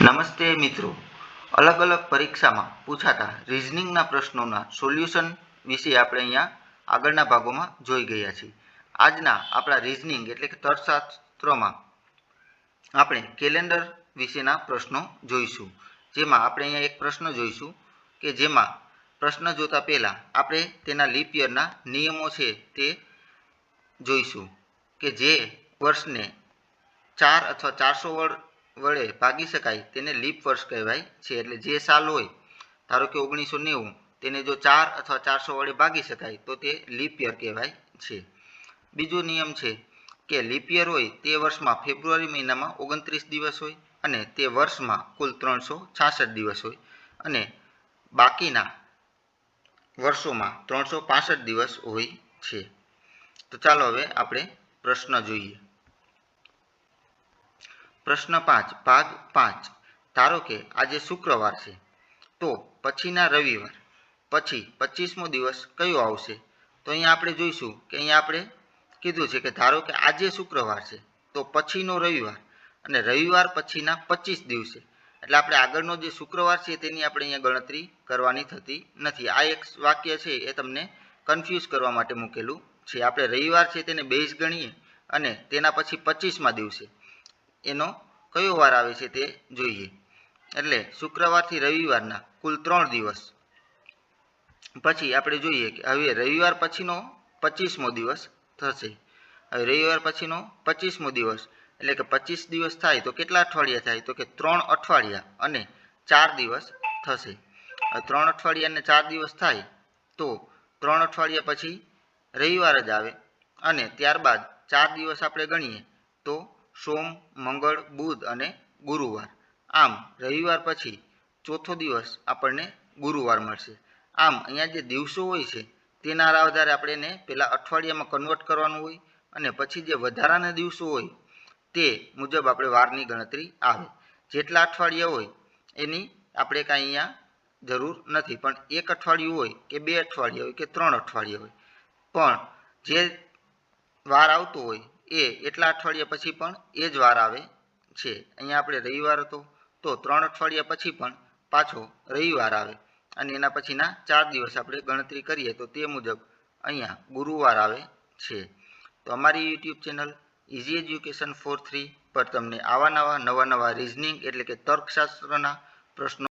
નમસ્તે મિત્રો. અલગ અલગ પરીક્ષામાં પૂછાતા રિઝનિંગના પ્રશ્નોના સોલ્યુશન વિશે આપણે અહીંયા આગળના ભાગોમાં જોઈ ગયા છીએ. આજના આપણા રિઝનિંગ એટલે કે તર્કશાસ્ત્રમાં આપણે કેલેન્ડર વિશેના પ્રશ્નો જોઈશું. જેમાં આપણે અહીંયા એક પ્રશ્ન જોઈશું કે જેમાં પ્રશ્ન જોતા પહેલાં આપણે તેના લીપ યરના નિયમો છે તે જોઈશું કે જે વર્ષને ચાર અથવા ચારસો વડ ભાગી શકાય તેને લીપ વર્ષ કહેવાય છે. એટલે જે સાલ હોય, ધારો કે ઓગણીસો નેવું, તેને જો ચાર અથવા ચારસો વડે ભાગી શકાય તો તે લીપ યર કહેવાય છે. બીજો નિયમ છે કે લીપ યર હોય તે વર્ષમાં ફેબ્રુઆરી મહિનામાં ઓગણત્રીસ દિવસ હોય અને તે વર્ષમાં કુલ ત્રણસો છાસઠ દિવસ હોય અને બાકીના વર્ષોમાં ત્રણસો પાસઠ દિવસ હોય છે. તો ચાલો હવે આપણે પ્રશ્ન જોઈએ. પ્રશ્ન પાંચ, ભાગ પાંચ. ધારો કે આજે શુક્રવાર છે, તો પછીના રવિવાર, પછી પચીસમો દિવસ કયો આવશે? તો અહીંયા આપણે જોઈશું કે અહીંયા આપણે કીધું છે કે ધારો કે આજે શુક્રવાર છે, તો પછીનો રવિવાર. અને રવિવાર પછીના પચીસ દિવસે. એટલે આપણે આગળનો જે શુક્રવાર છે તેની આપણે અહીંયા ગણતરી કરવાની થતી નથી. આ એક વાક્ય છે એ તમને કન્ફ્યુઝ કરવા માટે મૂકેલું છે. આપણે રવિવાર છે તેને બેઝ ગણીએ અને તેના પછી પચીસમાં દિવસે. એનો કયો વાર આવે છે તે જોઈએ. એટલે શુક્રવારથી રવિવારના કુલ ત્રણ દિવસ. પછી આપણે જોઈએ કે હવે રવિવાર પછીનો પચીસમો દિવસ થશે. હવે રવિવાર પછીનો પચીસમો દિવસ. એટલે કે પચીસ દિવસ થાય તો કેટલા અઠવાડિયા થાય? તો કે ત્રણ અઠવાડિયા અને ચાર દિવસ થશે. ત્રણ અઠવાડિયા અને ચાર દિવસ થાય તો ત્રણ અઠવાડિયા પછી રવિવાર જ આવે. અને ત્યારબાદ ચાર દિવસ આપણે ગણીએ તો સોમ, મંગળ, બુધ અને ગુરુવાર. આમ રવિવાર પછી ચોથો દિવસ આપણને ગુરુવાર મળશે. આમ અહીંયા જે દિવસો હોય છે તેના આધારે આપણે એને પહેલાં અઠવાડિયામાં કન્વર્ટ કરવાનું હોય અને પછી જે વધારાના દિવસો હોય તે મુજબ આપણે વારની ગણતરી આવે. જેટલા અઠવાડિયા હોય, એની આપણે કાંઈ અહીંયા જરૂર નથી. પણ એક અઠવાડિયું હોય કે બે અઠવાડિયા હોય કે ત્રણ અઠવાડિયા હોય. પણ જે વાર આવતો હોય, એ એટલા અઠવાડિયા પછી પણ એ જ વાર આવે છે. અહીંયા આપણે રવિવાર હતો, તો ત્રણ અઠવાડિયા પછી પણ પાછો રવિવાર આવે. અને એના પછીના ચાર દિવસ આપણે ગણતરી કરીએ તો તે મુજબ અહીંયા ગુરુવાર આવે છે. તો અમારી YouTube channel easy education four three પર તમને આવા નવા નવા નવા રિઝનિંગ એટલે કે તર્કશાસ્ત્રના પ્રશ્નો